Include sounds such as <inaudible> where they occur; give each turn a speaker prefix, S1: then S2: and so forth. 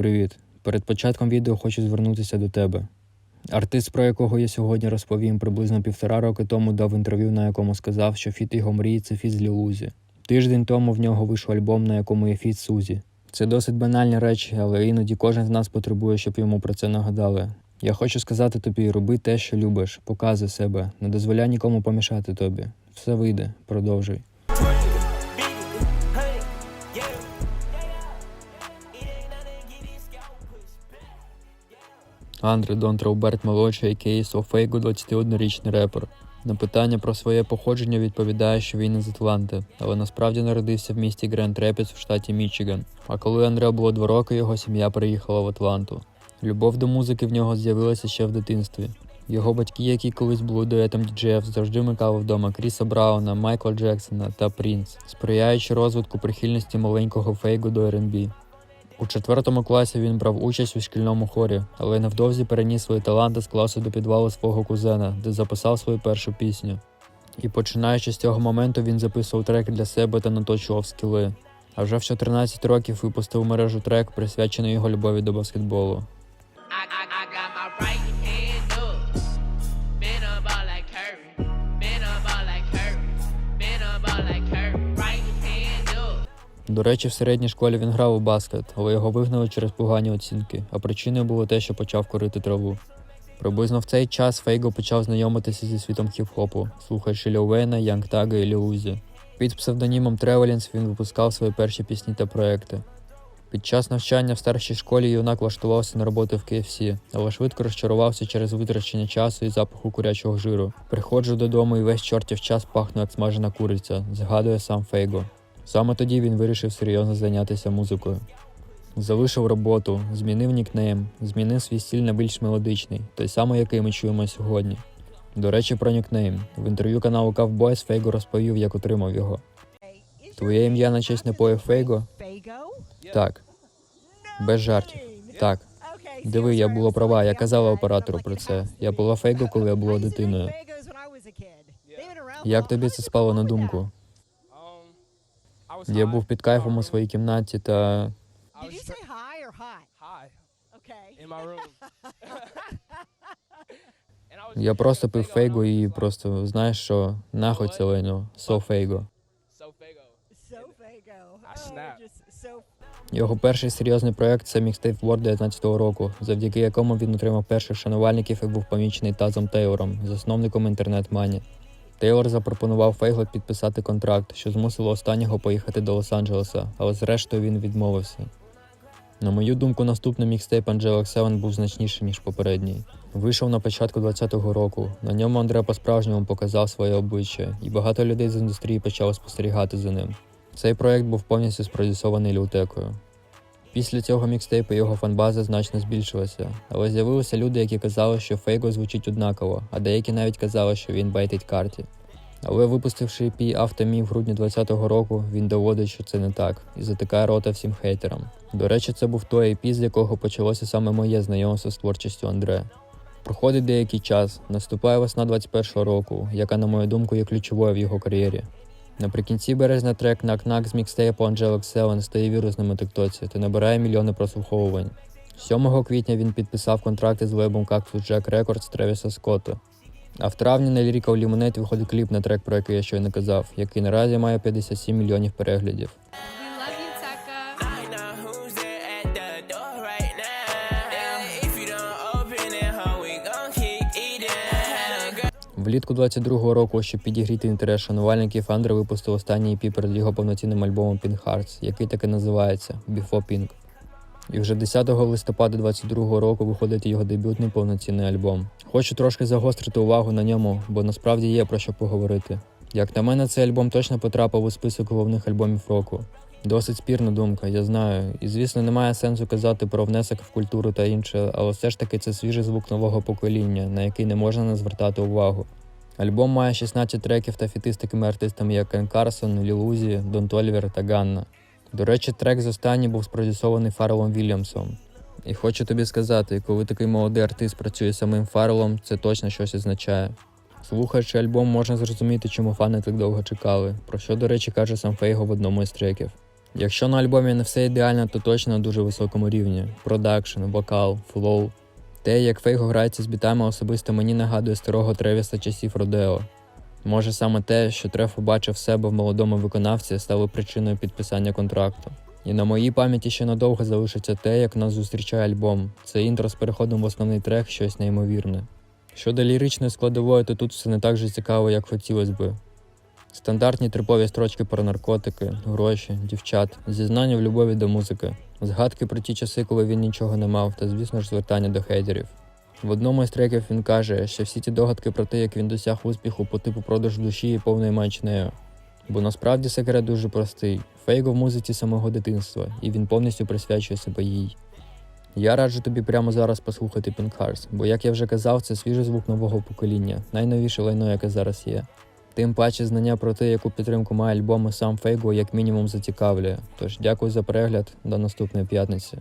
S1: Привіт. Перед початком відео хочу звернутися до тебе. Артист, про якого я сьогодні розповім, приблизно півтора роки тому дав інтерв'ю, на якому сказав, що фіт його мрії це фіт з Лілузі. Тиждень тому в нього вийшов альбом, на якому є фіт Сузі. Це досить банальні речі, але іноді кожен з нас потребує, щоб йому про це нагадали. Я хочу сказати тобі: роби те, що любиш, показуй себе, не дозволяй нікому помішати тобі. Все вийде, продовжуй. Андре Дон Трауберт молодший, який Софейго, 21-річний репер. На питання про своє походження відповідає, що він із Атланти, але насправді народився в місті Гранд Репіс в штаті Мічиган. А коли Андре було два роки, його сім'я переїхала в Атланту. Любов до музики в нього з'явилася ще в дитинстві. Його батьки, які колись були дуетом діджеїв, завжди вмикали вдома Кріса Брауна, Майкла Джексона та Принц, сприяючи розвитку прихильності маленького фейгу до R&B. У четвертому класі він брав участь у шкільному хорі, але невдовзі переніс свої таланти з класу до підвалу свого кузена, де записав свою першу пісню. І починаючи з цього моменту він записував треки для себе та наточував скіли. А вже в 14 років випустив мережу трек, присвячений його любові до баскетболу.
S2: I, I, I
S1: До речі, в середній школі він грав у баскет, але його вигнали через погані оцінки, а причиною було те, що почав курити траву. Приблизно в цей час Фейго почав знайомитися зі світом хіп-хопу, слухаючи Ліл Вейна, Янг Тага і Ліл Узі. Під псевдонімом Тревелінс він випускав свої перші пісні та проекти. Під час навчання в старшій школі юнак влаштувався на роботу в KFC, але швидко розчарувався через витрачення часу і запаху курячого жиру. Приходжу додому і весь чортів час пахну як смажена куриця, згадує сам Фейго. Саме тоді він вирішив серйозно зайнятися музикою. Залишив роботу, змінив нікнейм, змінив свій стиль на більш мелодичний, той самий, який ми чуємо сьогодні. До речі, про нікнейм. В інтерв'ю каналу Cowboys Фейго розповів, як отримав його. Твоє ім'я на честь напою Фейго? Так. Без жартів. Так. Диви, я була права, я казала оператору про це. Я була Фейго, коли я була дитиною. Як тобі це спало на думку? Я був під кайфом у своїй кімнаті та
S3: Did you say high or hot?
S4: high
S3: Okay.
S4: in my room. <laughs> and I was
S1: я просто пив фейго і просто знаєш що, нахуй це лайно, со фейго.
S4: so. I
S3: Oh,
S1: Його перший серйозний проект це мікстейп Word 19-го року, завдяки якому він отримав перших шанувальників і був помічений Тазом Тейлором, засновником інтернет-мані. Тейлор запропонував Фейгло підписати контракт, що змусило останнього поїхати до Лос-Анджелеса, але зрештою він відмовився. На мою думку, наступний мікстейп Angelic 7 був значніший, ніж попередній. Вийшов на початку 20-го року. На ньому Андре по-справжньому показав своє обличчя, і багато людей з індустрії почали спостерігати за ним. Цей проект був повністю спродюсований Лютекою. Після цього мікстейпу його фанбаза значно збільшилася, але з'явилися люди, які казали, що Фейго звучить однаково, а деякі навіть казали, що він байтить карті. Але випустивши EP Автомі в грудні 2020 року, він доводить, що це не так, і затикає рота всім хейтерам. До речі, це був той EP, з якого почалося саме моє знайомство з творчістю Андре. Проходить деякий час, наступає весна 21-го року, яка, на мою думку, є ключовою в його кар'єрі. Наприкінці березня трек «Нак-нак» з мікстейпу Angelic Seven стає вірусним у тиктоці та набирає мільйони прослуховувань. 7 квітня він підписав контракти з лейбом Cactus Jack Records Тревіса Скотта. А в травні на Lyrical Лімонет виходить кліп на трек, про який я щойно казав, який наразі має 57 мільйонів переглядів. Влітку 22-го року, щоб підігріти інтерес шанувальників, Андре випустив останній EP перед його повноцінним альбомом Pink Hearts, який так і називається Before Pink. І вже 10 листопада 22-го року виходить його дебютний повноцінний альбом. Хочу трошки загострити увагу на ньому, бо насправді є про що поговорити. Як на мене, цей альбом точно потрапив у список головних альбомів року. Досить спірна думка, я знаю. І звісно, немає сенсу казати про внесок в культуру та інше, але все ж таки це свіжий звук нового покоління, на який не можна не звертати увагу. Альбом має 16 треків та фіти з такими артистами, як Кен Карсон, Ліл Узі, Дон Тольвер та Ганна. До речі, трек з останній був спродюсований Фаррелом Вільямсом. І хочу тобі сказати, коли такий молодий артист працює самим Фаррелом, це точно щось означає. Слухаючи альбом, можна зрозуміти, чому фани так довго чекали, про що, до речі, каже сам Фейго в одному із треків. Якщо на альбомі не все ідеально, то точно на дуже високому рівні: продакшн, вокал, флоу. Те, як Фейго грається з бітами, особисто мені нагадує старого Тревіса часів Родео. Може саме те, що Треф побачив себе в молодому виконавці, стало причиною підписання контракту. І на моїй пам'яті ще надовго залишиться те, як нас зустрічає альбом. Це інтро з переходом в основний трек щось неймовірне. Щодо ліричної складової, то тут все не так же цікаво, як хотілося би. Стандартні трипові строчки про наркотики, гроші, дівчат, зізнання в любові до музики, згадки про ті часи, коли він нічого не мав, та звісно ж звертання до хейтерів. В одному із треків він каже, що всі ті догадки про те, як він досяг успіху по типу продажу душі є повною маячнею. Бо насправді секрет дуже простий: фейго в музиці самого дитинства, і він повністю присвячує себе їй. Я раджу тобі прямо зараз послухати Pink Hearts, бо, як я вже казав, це свіжий звук нового покоління, найновіше лайно, яке зараз є. Тим паче знання про те, яку підтримку має альбом сам Фейго, як мінімум зацікавлює. Тож дякую за перегляд, до наступної п'ятниці.